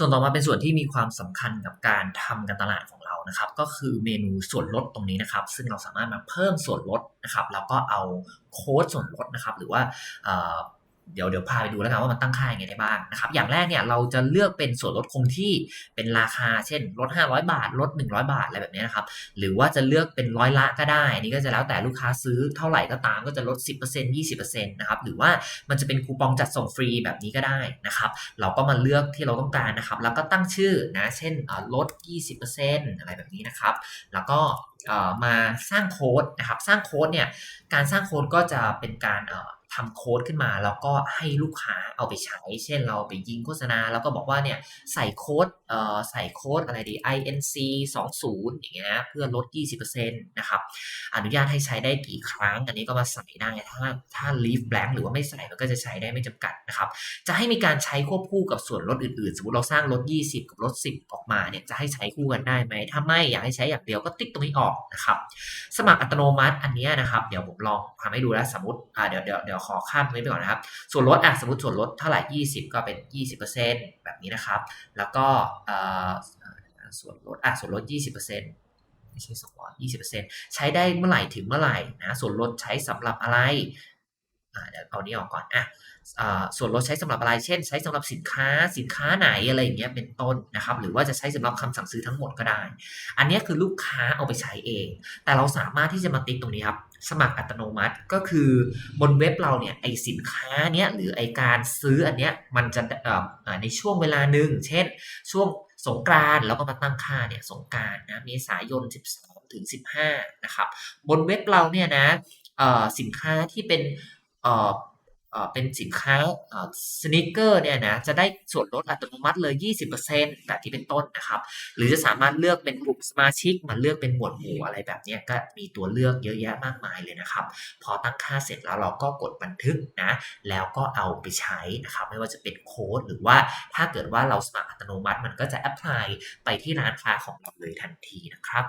ส่วนต่อมาเป็นส่วนที่มีความสำคัญกับการทำการตลาดของเรานะครับ ก็คือเมนูส่วนลดตรงนี้นะครับ ซึ่งเราสามารถมาเพิ่มส่วนลดนะครับ แล้วก็เอาโค้ดส่วนลดนะครับ หรือว่า เดี๋ยวเดี๋ยวพาไปดูแล้วกันว่ามันตั้งค่ายังไงได้บ้างนะครับอย่างแรกเนี่ยเราจะเลือกเป็นส่วนลดคงที่เป็นราคาเช่นลด 500 บาทลด 100 บาทอะไรแบบนี้นะครับหรือว่าจะเลือกเป็นร้อยละก็ได้อันนี่ก็จะแล้วแต่ลูกค้าซื้อเท่าไหร่ก็ตามก็จะลด 10% 20%นะครับหรือว่ามันจะเป็นคูปองจัดส่งฟรีแบบนี้ก็ได้นะครับเราก็มาเลือกที่เราต้องการนะครับแล้วก็ตั้งชื่อนะเช่นลด 20%อะไรแบบนี้นะครับแล้วก็มาสร้างโค้ดนะครับสร้างโค้ดเนี่ยการสร้างโค้ดก็จะเป็นการ ทำโค้ดขึ้นมา แล้วก็ให้ลูกค้าเอาไปใช้ เช่นเราไปยิงโฆษณา แล้วก็บอกว่าเนี่ยใส่โค้ดเอ่อใส่โค้ดอะไรดี inc 20อย่างเงี้ยนะเพื่อลด 20%นะครับอนุญาตให้ใช้ได้กี่ครั้ง อันนี้ก็มาใส่ได้ถ้าถ้า leave blank หรือว่าไม่ใส่มันก็จะใช้ได้ไม่จำกัดนะครับจะให้มีการใช้ควบคู่กับส่วนลดอื่นๆ สมมติเราสร้างลด 20 กับลด 10 ออกมาเนี่ยจะให้ใช้คู่กันได้ไหมถ้าไม่อยากให้ใช้อย่างเดียวก็ติ๊กตรงนี้ออกนะครับสมัครอัตโนมัติอันนี้นะครับ เดี๋ยวผมลองทำให้ดูแล้วสมมติอ่าเดี๋ยวเดี๋ยวเดี๋ยวขอข้ามตรงนี้ไปก่อนนะครับ ส่วนลดอะสมมติส่วนลดเท่าไหร่ 20 ก็เป็น 20%แบบนี้นะครับ แล้วก็ส่วนลดอะส่วนลด 20%ไม่ใช่สปอร์ต20%ใช้ได้เมื่อไหร่ถึงเมื่อไหร่นะส่วนลดใช้สำหรับอะไร เดี๋ยวเอานี้ออกก่อนอะส่วนลดใช้สำหรับอะไร เช่น ใช้สำหรับสินค้า สินค้าไหนอะไรอย่างเงี้ยเป็นต้นนะครับ หรือว่าจะใช้สำหรับคำสั่งซื้อทั้งหมดก็ได้ อันนี้คือลูกค้าเอาไปใช้เอง แต่เราสามารถที่จะมาติ๊กตรงนี้ครับ สมัครอัตโนมัติก็คือบนเว็บเราเนี่ยไอสินค้าเนี้ยหรือไอการซื้ออันเนี้ยมันจะเอ่อในช่วงเวลาหนึ่งเช่น ช่วงสงกรานแล้วก็มาตั้งค่าเนี่ยสงกรานนะเมษายน 12 ถึง 15 นะครับ บนเว็บเราเนี่ยนะเอ่อสินค้าที่เป็น เอ่อเอ่อเป็นสินค้าเอ่อสนิเกอร์เนี่ยนะจะได้ส่วนลดอัตโนมัติเลย 20%แบบที่เป็นต้นนะครับ หรือจะสามารถเลือกเป็นกลุ่มสมาชิกมาเลือกเป็นหมวดหมู่อะไรแบบนี้ก็มีตัวเลือกเยอะแยะมากมายเลยนะครับ พอตั้งค่าเสร็จแล้วเราก็กดบันทึกนะแล้วก็เอาไปใช้นะครับ ไม่ว่าจะเป็นโค้ดหรือว่าถ้าเกิดว่าเราสมัครอัตโนมัติมันก็จะแอพพลายไปที่ร้านค้าของเราเลยทันทีนะครับ